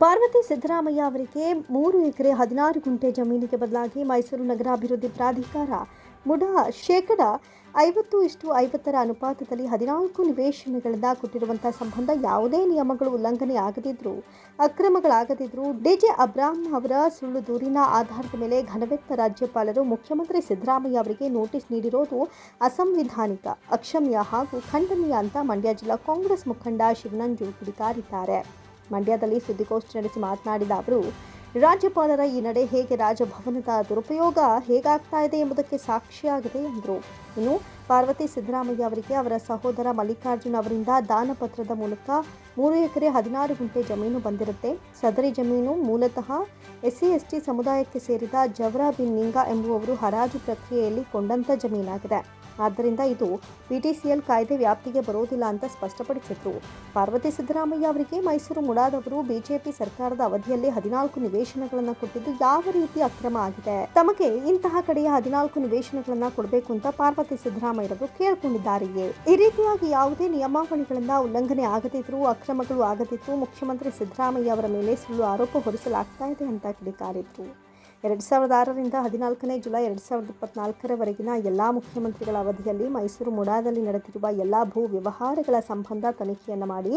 ಪಾರ್ವತಿ ಸಿದ್ದರಾಮಯ್ಯ ಅವರಿಗೆ ಮೂರು ಎಕರೆ ಹದಿನಾರು ಗುಂಟೆ ಜಮೀನಿಗೆ ಬದಲಾಗಿ ಮೈಸೂರು ನಗರಾಭಿವೃದ್ಧಿ ಪ್ರಾಧಿಕಾರ ಮುಡ ಶೇಕಡ ಐವತ್ತು ಇಷ್ಟು ಐವತ್ತರ ಅನುಪಾತದಲ್ಲಿ ಹದಿನಾಲ್ಕು ನಿವೇಶನಗಳಿಂದ ಕೊಟ್ಟಿರುವಂತಹ ಸಂಬಂಧ ಯಾವುದೇ ನಿಯಮಗಳು ಉಲ್ಲಂಘನೆ ಆಗದಿದ್ರೂ, ಅಕ್ರಮಗಳಾಗದಿದ್ರೂ ಡಿಜೆ ಅಬ್ರಾಮ್ ಅವರ ಸುಳ್ಳು ದೂರಿನ ಆಧಾರದ ಮೇಲೆ ಘನವೆತ್ತ ರಾಜ್ಯಪಾಲರು ಮುಖ್ಯಮಂತ್ರಿ ಸಿದ್ದರಾಮಯ್ಯ ಅವರಿಗೆ ನೋಟಿಸ್ ನೀಡಿರೋದು ಅಸಂವಿಧಾನಿಕ, ಅಕ್ಷಮ್ಯ ಹಾಗೂ ಖಂಡನೀಯ ಅಂತ ಮಂಡ್ಯ ಜಿಲ್ಲಾ ಕಾಂಗ್ರೆಸ್ ಮುಖಂಡ ಶಿವನಂಜು ಕಿಡಿಕಾರಿದ್ದಾರೆ. ಮಂಡ್ಯದಲ್ಲಿ ಸುದ್ದಿಗೋಷ್ಠಿ ನಡೆಸಿ ಮಾತನಾಡಿದ ಅವರು, ರಾಜ್ಯಪಾಲರ ಈ ನಡೆ ಹೇಗೆ ರಾಜಭವನದ ದುರುಪಯೋಗ ಹೇಗಾಗ್ತಾ ಇದೆ ಎಂಬುದಕ್ಕೆ ಸಾಕ್ಷಿಯಾಗಿದೆ ಎಂದರು. ಇನ್ನು ಪಾರ್ವತಿ ಸಿದ್ದರಾಮಯ್ಯ ಅವರಿಗೆ ಅವರ ಸಹೋದರ ಮಲ್ಲಿಕಾರ್ಜುನ್ ಅವರಿಂದ ದಾನಪತ್ರದ ಮೂಲಕ ಮೂರು ಎಕರೆ ಹದಿನಾರು ಗುಂಟೆ ಜಮೀನು ಬಂದಿರುತ್ತೆ. ಸದರಿ ಜಮೀನು ಮೂಲತಃ ಎಸ್ಸಿ ಎಸ್ಟಿ ಸಮುದಾಯಕ್ಕೆ ಸೇರಿದ ಜವರಾ ಬಿನ್ ನಿಂಗ ಎಂಬುವವರು ಹರಾಜು ಪ್ರಕ್ರಿಯೆಯಲ್ಲಿ ಕೊಂಡಂತ ಜಮೀನಾಗಿದೆ. ಆದ್ದರಿಂದ ಇದು ಪಿಟಿಸಿಎಲ್ ಕಾಯ್ದೆ ವ್ಯಾಪ್ತಿಗೆ ಬರೋದಿಲ್ಲ ಅಂತ ಸ್ಪಷ್ಟಪಡಿಸಿದ್ರು. ಪಾರ್ವತಿ ಸಿದ್ದರಾಮಯ್ಯ ಅವರಿಗೆ ಮೈಸೂರು ಮುಡಾದವರು ಬಿಜೆಪಿ ಸರ್ಕಾರದ ಅವಧಿಯಲ್ಲಿ ಹದಿನಾಲ್ಕು ನಿವೇಶನಗಳನ್ನು ಕೊಟ್ಟಿದ್ದು ಯಾವ ರೀತಿ ಅಕ್ರಮ ಆಗಿದೆ? ತಮಗೆ ಇಂತಹ ಕಡೆಯ ಹದಿನಾಲ್ಕು ನಿವೇಶನಗಳನ್ನ ಕೊಡಬೇಕು ಅಂತ ಪಾರ್ವತಿ ಸಿದ್ದರಾಮಯ್ಯರವರು ಕೇಳಿಕೊಂಡಿದ್ದಾರೆಯೇ? ಈ ರೀತಿಯಾಗಿ ಯಾವುದೇ ನಿಯಮಾವಳಿಗಳನ್ನ ಉಲ್ಲಂಘನೆ ಆಗದಿದ್ರು, ಅಕ್ರಮಗಳು ಆಗದಿದ್ರು ಮುಖ್ಯಮಂತ್ರಿ ಸಿದ್ದರಾಮಯ್ಯ ಅವರ ಮೇಲೆ ಸುಳ್ಳು ಆರೋಪ ಹೊರಿಸಲಾಗ್ತಾ ಇದೆ ಅಂತ ಕಿಡಿಕಾರಿದ್ರು. ಎರಡು ಸಾವಿರದ ಆರರಿಂದ ಹದಿನಾಲ್ಕನೇ ಜುಲೈ ಎರಡು ಸಾವಿರದ ಇಪ್ಪತ್ನಾಲ್ಕರವರೆಗಿನ ಎಲ್ಲ ಮುಖ್ಯಮಂತ್ರಿಗಳ ಅವಧಿಯಲ್ಲಿ ಮೈಸೂರು ಮುಡಾದಲ್ಲಿ ನಡೆದಿರುವ ಎಲ್ಲ ಭೂ ವ್ಯವಹಾರಗಳ ಸಂಬಂಧ ತನಿಖೆಯನ್ನು ಮಾಡಿ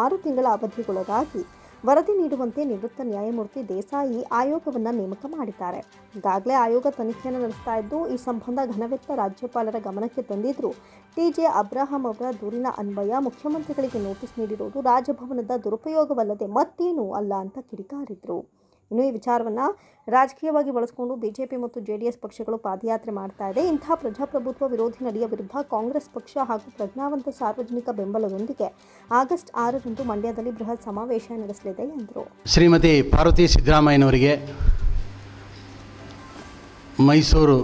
ಆರು ತಿಂಗಳ ಅವಧಿಗೊಳಗಾಗಿ ವರದಿ ನೀಡುವಂತೆ ನಿವೃತ್ತ ನ್ಯಾಯಮೂರ್ತಿ ದೇಸಾಯಿ ಆಯೋಗವನ್ನು ನೇಮಕ ಮಾಡಿದ್ದಾರೆ. ಈಗಾಗಲೇ ಆಯೋಗ ತನಿಖೆಯನ್ನು ನಡೆಸ್ತಾ ಇದ್ದು, ಈ ಸಂಬಂಧ ಘನವೆತ್ತ ರಾಜ್ಯಪಾಲರ ಗಮನಕ್ಕೆ ತಂದಿದ್ರು, ಟಿಜೆ ಅಬ್ರಾಹಂ ಅವರ ದೂರಿನ ಅನ್ವಯ ಮುಖ್ಯಮಂತ್ರಿಗಳಿಗೆ ನೋಟಿಸ್ ನೀಡಿರುವುದು ರಾಜಭವನದ ದುರುಪಯೋಗವಲ್ಲದೆ ಮತ್ತೇನೂ ಅಲ್ಲ ಅಂತ ಕಿಡಿಕಾರಿದ್ರು. ಇನ್ನು ಈ ವಿಚಾರವನ್ನು ರಾಜಕೀಯವಾಗಿ ಬಳಸಿಕೊಂಡು ಬಿಜೆಪಿ ಮತ್ತು ಜೆಡಿಎಸ್ ಪಕ್ಷಗಳು ಪಾದಯಾತ್ರೆ ಮಾಡ್ತಾ ಇದೆ. ಇಂತಹ ಪ್ರಜಾಪ್ರಭುತ್ವ ವಿರೋಧಿ ನಡೆಯ ವಿರುದ್ಧ ಕಾಂಗ್ರೆಸ್ ಪಕ್ಷ ಹಾಗೂ ಪ್ರಜ್ಞಾವಂತ ಸಾರ್ವಜನಿಕ ಬೆಂಬಲದೊಂದಿಗೆ ಆಗಸ್ಟ್ ಆರರಂದು ಮಂಡ್ಯದಲ್ಲಿ ಬೃಹತ್ ಸಮಾವೇಶ ನಡೆಸಲಿದೆ ಎಂದರು. ಶ್ರೀಮತಿ ಪಾರ್ವತಿ ಸಿದ್ದರಾಮಯ್ಯನವರಿಗೆ ಮೈಸೂರು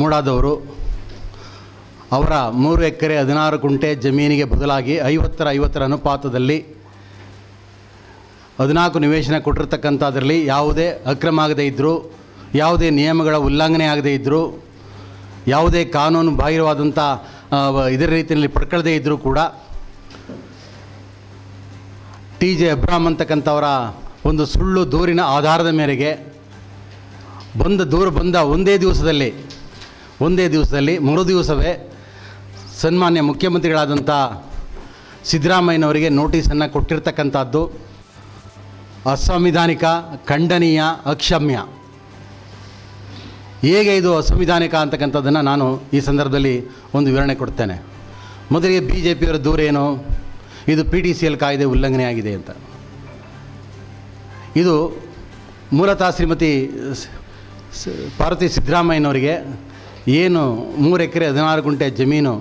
ಮೂಡಾದವರು ಅವರ ಮೂರು ಎಕರೆ ಹದಿನಾರು ಕುಂಟೆ ಜಮೀನಿಗೆ ಬದಲಾಗಿ ಐವತ್ತರ ಐವತ್ತರ ಅನುಪಾತದಲ್ಲಿ ಹದಿನಾಲ್ಕು ನಿವೇಶನ ಕೊಟ್ಟಿರ್ತಕ್ಕಂಥದ್ರಲ್ಲಿ ಯಾವುದೇ ಅಕ್ರಮ ಆಗದೇ ಇದ್ದರೂ ಯಾವುದೇ ನಿಯಮಗಳ ಉಲ್ಲಂಘನೆ ಆಗದೇ ಇದ್ದರೂ ಯಾವುದೇ ಕಾನೂನು ಬಾಹಿರವಾದಂಥ ಇದರ ರೀತಿಯಲ್ಲಿ ಪಡ್ಕೊಳ್ಳದೇ ಇದ್ದರೂ ಕೂಡ ಟಿ ಜೆ ಅಬ್ರಾಮ್ ಅಂತಕ್ಕಂಥವರ ಒಂದು ಸುಳ್ಳು ದೂರಿನ ಆಧಾರದ ಮೇರೆಗೆ ಬಂದ ದೂರು ಬಂದ ಒಂದೇ ದಿವಸದಲ್ಲಿ ಒಂದೇ ದಿವಸದಲ್ಲಿ, ಮರು ದಿವಸವೇ ಸನ್ಮಾನ್ಯ ಮುಖ್ಯಮಂತ್ರಿಗಳಾದಂಥ ಸಿದ್ದರಾಮಯ್ಯನವರಿಗೆ ನೋಟಿಸನ್ನು ಕೊಟ್ಟಿರ್ತಕ್ಕಂಥದ್ದು. ಅಸಂವಿಧಾನಿಕ, ಖಂಡನೀಯ, ಅಕ್ಷಮ್ಯ. ಹೇಗೆ ಇದು ಅಸಂವಿಧಾನಿಕ ಅಂತಕ್ಕಂಥದ್ದನ್ನು ನಾನು ಈ ಸಂದರ್ಭದಲ್ಲಿ ಒಂದು ವಿವರಣೆ ಕೊಡ್ತೇನೆ. ಮೊದಲಿಗೆ ಬಿ ಜೆ ಪಿಯವರ ದೂರ ಏನು? ಇದು ಪಿ ಟಿ ಸಿ ಎಲ್ ಕಾಯ್ದೆ ಉಲ್ಲಂಘನೆ ಆಗಿದೆ ಅಂತ. ಇದು ಮೂಲತಃ ಶ್ರೀಮತಿ ಪಾರ್ವತಿ ಸಿದ್ದರಾಮಯ್ಯನವರಿಗೆ ಏನು ಮೂರು ಎಕರೆ ಹದಿನಾರು ಗುಂಟೆ ಜಮೀನು,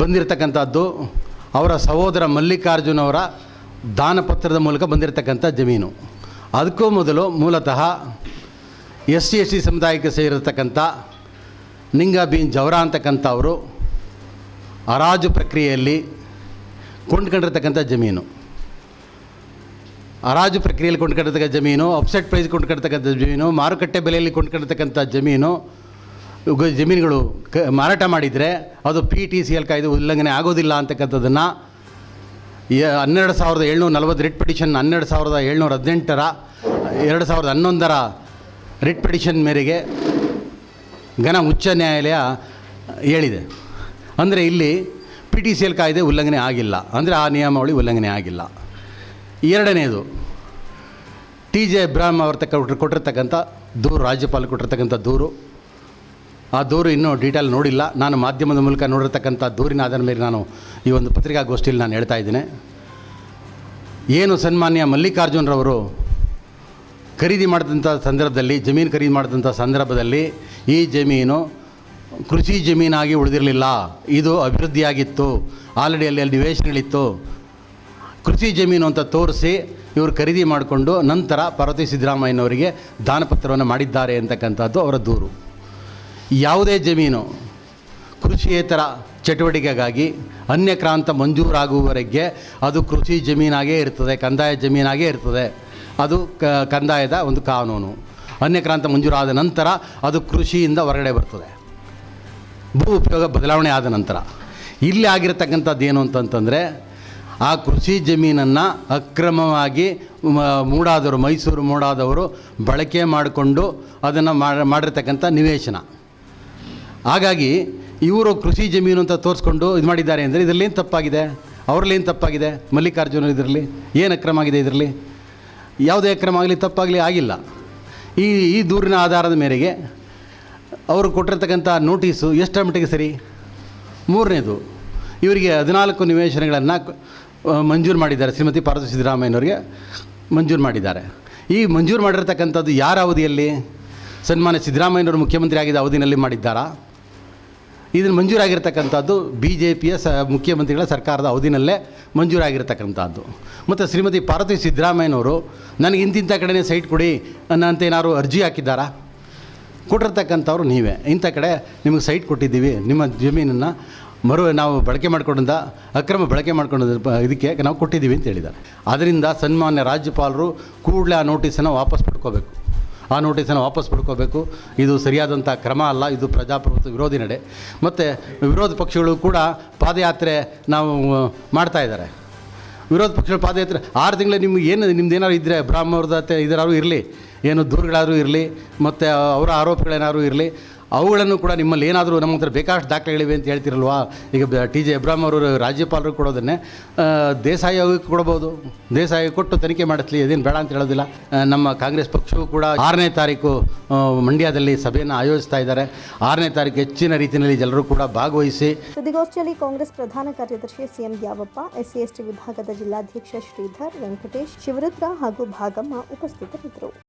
ಬಂದಿರತಕ್ಕಂಥದ್ದು, ಅವರ ಸಹೋದರ ಮಲ್ಲಿಕಾರ್ಜುನವರ ದಾನಪತ್ರದ ಮೂಲಕ ಬಂದಿರತಕ್ಕಂಥ ಜಮೀನು. ಅದಕ್ಕೂ ಮೊದಲು ಮೂಲತಃ ಎಸ್ ಸಿ ಎಸ್ ಟಿ ಸಮುದಾಯಕ್ಕೆ ಸೇರಿರತಕ್ಕಂಥ ನಿಂಗ ಬೀನ್ ಜವರ ಅಂತಕ್ಕಂಥವರು ಹರಾಜು ಪ್ರಕ್ರಿಯೆಯಲ್ಲಿ ಕೊಂಡ್ಕೊಂಡಿರ್ತಕ್ಕಂಥ ಜಮೀನು. ಹರಾಜು ಪ್ರಕ್ರಿಯೆಯಲ್ಲಿ ಕೊಂಡ್ಕೊಂಡಿರ್ತಕ್ಕಂಥ ಜಮೀನು ಅಪ್ಸೆಟ್ ಪ್ರೈಸ್ ಕೊಂಡ್ಕೊಂಡಿರ್ತಕ್ಕಂಥ ಜಮೀನು, ಮಾರುಕಟ್ಟೆ ಬೆಲೆಯಲ್ಲಿ ಕೊಂಡ್ಕೊಂಡಿರ್ತಕ್ಕಂಥ ಜಮೀನು, ಜಮೀನುಗಳು ಮಾರಾಟ ಮಾಡಿದರೆ ಅದು ಪಿ ಟಿ ಸಿ ಎಲ್ ಕಾಯ್ದೆ ಉಲ್ಲಂಘನೆ ಆಗೋದಿಲ್ಲ ಅಂತಕ್ಕಂಥದ್ದನ್ನು ಹನ್ನೆರಡು ಸಾವಿರದ ಏಳ್ನೂರ ನಲವತ್ತು ರಿಟ್ ಪಿಟಿಷನ್ ಹನ್ನೆರಡು ಸಾವಿರದ ಏಳ್ನೂರ ಹದಿನೆಂಟರ, ಎರಡು ಸಾವಿರದ ಹನ್ನೊಂದರ ರಿಟ್ ಪಿಟಿಷನ್ ಮೇರೆಗೆ ಘನ ಉಚ್ಚ ನ್ಯಾಯಾಲಯ ಹೇಳಿದೆ. ಅಂದರೆ ಇಲ್ಲಿ ಪಿ ಟಿ ಸಿ ಎಲ್ ಕಾಯ್ದೆ ಉಲ್ಲಂಘನೆ ಆಗಿಲ್ಲ. ಅಂದರೆ ಆ ನಿಯಮಾವಳಿ ಉಲ್ಲಂಘನೆ ಆಗಿಲ್ಲ. ಎರಡನೇದು, ಟಿ ಜೆ ಇಬ್ರಾಹಿಂ ಅವ್ರ ತಕ್ಕ ಕೊಟ್ಟಿರ್ತಕ್ಕಂಥ ದೂರು, ರಾಜ್ಯಪಾಲ ಕೊಟ್ಟಿರ್ತಕ್ಕಂಥ ದೂರು ಆ ದೂರು ಇನ್ನೂ ಡೀಟೇಲ್ ನೋಡಿಲ್ಲ. ನಾನು ಮಾಧ್ಯಮದ ಮೂಲಕ ನೋಡಿರ್ತಕ್ಕಂಥ ದೂರಿನ ಆಧಾರದ ಮೇಲೆ ನಾನು ಈ ಒಂದು ಪತ್ರಿಕಾಗೋಷ್ಠಿಯಲ್ಲಿ ನಾನು ಹೇಳ್ತಾ ಇದ್ದೇನೆ. ಏನು ಸನ್ಮಾನ್ಯ ಮಲ್ಲಿಕಾರ್ಜುನರವರು ಖರೀದಿ ಮಾಡಿದಂಥ ಸಂದರ್ಭದಲ್ಲಿ, ಜಮೀನು ಖರೀದಿ ಮಾಡಿದಂಥ ಸಂದರ್ಭದಲ್ಲಿ ಈ ಜಮೀನು ಕೃಷಿ ಜಮೀನಾಗಿ ಉಳಿದಿರಲಿಲ್ಲ. ಇದು ಅಭಿವೃದ್ಧಿಯಾಗಿತ್ತು. ಆಲ್ರೆಡಿ ಅಲ್ಲಿ ಅಲ್ಲಿ ನಿವೇಶನಗಳಿತ್ತು. ಕೃಷಿ ಜಮೀನು ಅಂತ ತೋರಿಸಿ ಇವರು ಖರೀದಿ ಮಾಡಿಕೊಂಡು ನಂತರ ಪಾರ್ವತಿ ಸಿದ್ದರಾಮಯ್ಯನವರಿಗೆ ದಾನಪತ್ರವನ್ನು ಮಾಡಿದ್ದಾರೆ ಅಂತಕ್ಕಂಥದ್ದು ಅವರ ದೂರು. ಯಾವುದೇ ಜಮೀನು ಕೃಷಿಯೇತರ ಚಟುವಟಿಕೆಗಾಗಿ ಅನ್ಯಕ್ರಾಂತ ಮಂಜೂರಾಗುವವರೆಗೆ ಅದು ಕೃಷಿ ಜಮೀನಾಗೇ ಇರ್ತದೆ, ಕಂದಾಯ ಜಮೀನಾಗೇ ಇರ್ತದೆ. ಅದು ಕಂದಾಯದ ಒಂದು ಕಾನೂನು. ಅನ್ಯಕ್ರಾಂತ ಮಂಜೂರಾದ ನಂತರ ಅದು ಕೃಷಿಯಿಂದ ಹೊರಗಡೆ ಬರ್ತದೆ. ಭೂ ಉಪಯೋಗ ಬದಲಾವಣೆ ಆದ ನಂತರ. ಇಲ್ಲಿ ಆಗಿರತಕ್ಕಂಥದ್ದು ಏನು ಅಂತಂತಂದರೆ, ಆ ಕೃಷಿ ಜಮೀನನ್ನು ಅಕ್ರಮವಾಗಿ ಮೂಡಾದವರು, ಮೈಸೂರು ಮೂಡಾದವರು ಬಳಕೆ ಮಾಡಿಕೊಂಡು ಅದನ್ನು ಮಾಡಿರ್ತಕ್ಕಂಥ ನಿವೇಶನ. ಹಾಗಾಗಿ ಇವರು ಕೃಷಿ ಜಮೀನು ಅಂತ ತೋರಿಸ್ಕೊಂಡು ಇದು ಮಾಡಿದ್ದಾರೆ ಅಂದರೆ ಇದರಲ್ಲಿ ಏನು ತಪ್ಪಾಗಿದೆ? ಅವರಲ್ಲಿ ಏನು ತಪ್ಪಾಗಿದೆ? ಮಲ್ಲಿಕಾರ್ಜುನ ಇದರಲ್ಲಿ ಏನು ಅಕ್ರಮ ಆಗಿದೆ ಇದರಲ್ಲಿ? ಯಾವುದೇ ಅಕ್ರಮ ಆಗಲಿ, ತಪ್ಪಾಗಲಿ, ಆಗಿಲ್ಲ. ಈ ಈ ದೂರಿನ ಆಧಾರದ ಮೇರೆಗೆ ಅವರು ಕೊಟ್ಟಿರ್ತಕ್ಕಂಥ ನೋಟಿಸು ಎಷ್ಟರ ಮಟ್ಟಿಗೆ ಸರಿ? ಮೂರನೇದು, ಇವರಿಗೆ ಹದಿನಾಲ್ಕು ನಿವೇಶನಗಳನ್ನು ಮಂಜೂರು ಮಾಡಿದ್ದಾರೆ. ಶ್ರೀಮತಿ ಪಾರ್ವತಿ ಸಿದ್ದರಾಮಯ್ಯನವರಿಗೆ ಮಂಜೂರು ಮಾಡಿದ್ದಾರೆ. ಈ ಮಂಜೂರು ಮಾಡಿರ್ತಕ್ಕಂಥದ್ದು ಯಾರ ಅವಧಿಯಲ್ಲಿ? ಸನ್ಮಾನ್ಯ ಸಿದ್ದರಾಮಯ್ಯನವರು ಮುಖ್ಯಮಂತ್ರಿ ಆಗಿದ್ದ ಅವಧಿನಲ್ಲಿ ಮಾಡಿದ್ದಾರಾ? ಇದನ್ನು ಮಂಜೂರಾಗಿರ್ತಕ್ಕಂಥದ್ದು ಬಿ ಜೆ ಪಿಯ ಸ ಮುಖ್ಯಮಂತ್ರಿಗಳ ಸರ್ಕಾರದ ಅವಧಿನಲ್ಲೇ ಮಂಜೂರಾಗಿರ್ತಕ್ಕಂಥದ್ದು. ಮತ್ತು ಶ್ರೀಮತಿ ಪಾರ್ವತಿ ಸಿದ್ದರಾಮಯ್ಯನವರು, ನನಗೆ ಇಂತಿಂಥ ಕಡೆನೇ ಸೈಟ್ ಕೊಡಿ ಅನ್ನೋಂತ ಏನಾದ್ರು ಅರ್ಜಿ ಹಾಕಿದ್ದಾರಾ? ಕೊಟ್ಟಿರ್ತಕ್ಕಂಥವ್ರು ನೀವೇ. ಇಂಥ ಕಡೆ ನಿಮಗೆ ಸೈಟ್ ಕೊಟ್ಟಿದ್ದೀವಿ. ನಿಮ್ಮ ಜಮೀನನ್ನು ಮರು ನಾವು ಬಳಕೆ ಮಾಡಿಕೊಂಡಿದ್ದ ಅಕ್ರಮ ಬಳಕೆ ಮಾಡ್ಕೊಂಡಿದ್ದ ಇದಕ್ಕೆ ನಾವು ಕೊಟ್ಟಿದ್ದೀವಿ ಅಂತ ಹೇಳಿದ್ದಾರೆ. ಅದರಿಂದ ಸನ್ಮಾನ್ಯ ರಾಜ್ಯಪಾಲರು ಕೂಡಲೇ ಆ ನೋಟಿಸನ್ನು ವಾಪಸ್ ಪಡ್ಕೋಬೇಕು. ಆ ನೋಟಿಸನ್ನು ವಾಪಸ್ ಪಡ್ಕೋಬೇಕು. ಇದು ಸರಿಯಾದಂಥ ಕ್ರಮ ಅಲ್ಲ, ಇದು ಪ್ರಜಾಪ್ರಭುತ್ವ ವಿರೋಧಿ ನಡೆ. ಮತ್ತು ವಿರೋಧ ಪಕ್ಷಗಳು ಕೂಡ ಪಾದಯಾತ್ರೆ ನಾವು ಮಾಡ್ತಾ ಇದ್ದಾರೆ. ವಿರೋಧ ಪಕ್ಷಗಳ ಪಾದಯಾತ್ರೆ, ಆರು ತಿಂಗಳು ನಿಮ್ಗೆ ಏನು, ನಿಮ್ದು ಏನಾದ್ರು ಇದ್ದರೆ ಬ್ರಾಹ್ಮಣದ ಇದರಾದ್ರೂ ಇರಲಿ, ಏನು ದೂರುಗಳಾದರೂ ಇರಲಿ, ಮತ್ತು ಅವರ ಆರೋಪಗಳೇನಾದ್ರು ಇರಲಿ ಅವುಗಳನ್ನು ಕೂಡ ನಿಮ್ಮಲ್ಲಿ ಏನಾದರೂ ನಮ್ಮ ಹತ್ರ ಬೇಕಾದಷ್ಟು ದಾಖಲೆಗಳಿವೆ ಅಂತ ಹೇಳ್ತಿರಲ್ವಾ? ಈಗ ಟಿ ಜೆ ಅಬ್ರಾಹ್ಮ್ ಅವರು ರಾಜ್ಯಪಾಲರು ಕೊಡೋದನ್ನೇ ದೇಸಾಯಿ ಆಯೋಗಕ್ಕೆ ಕೊಡ್ಬೋದು ದೇಸಾಯಿ ಕೊಟ್ಟು ತನಿಖೆ ಮಾಡಿಸ್ಲಿ, ಅದೇನು ಬೇಡ ಅಂತ ಹೇಳೋದಿಲ್ಲ. ನಮ್ಮ ಕಾಂಗ್ರೆಸ್ ಪಕ್ಷವು ಕೂಡ ಆರನೇ ತಾರೀಕು ಮಂಡ್ಯದಲ್ಲಿ ಸಭೆಯನ್ನು ಆಯೋಜಿಸ್ತಾ ಇದ್ದಾರೆ. ಆರನೇ ತಾರೀಕು ಹೆಚ್ಚಿನ ರೀತಿಯಲ್ಲಿ ಜನರು ಕೂಡ ಭಾಗವಹಿಸಿ. ಸುದ್ದಿಗೋಷ್ಠಿಯಲ್ಲಿ ಕಾಂಗ್ರೆಸ್ ಪ್ರಧಾನ ಕಾರ್ಯದರ್ಶಿ ಸಿಎಂ ದ್ಯಾವಪ್ಪ ಎಸ್ಸಿ ಎಸ್ಟಿ ವಿಭಾಗದ ಜಿಲ್ಲಾಧ್ಯಕ್ಷ ಶ್ರೀಧರ್ ವೆಂಕಟೇಶ್, ಶಿವರುದ್ರ ಹಾಗೂ ಭಾಗಮ್ಮ ಉಪಸ್ಥಿತರಿದ್ದರು.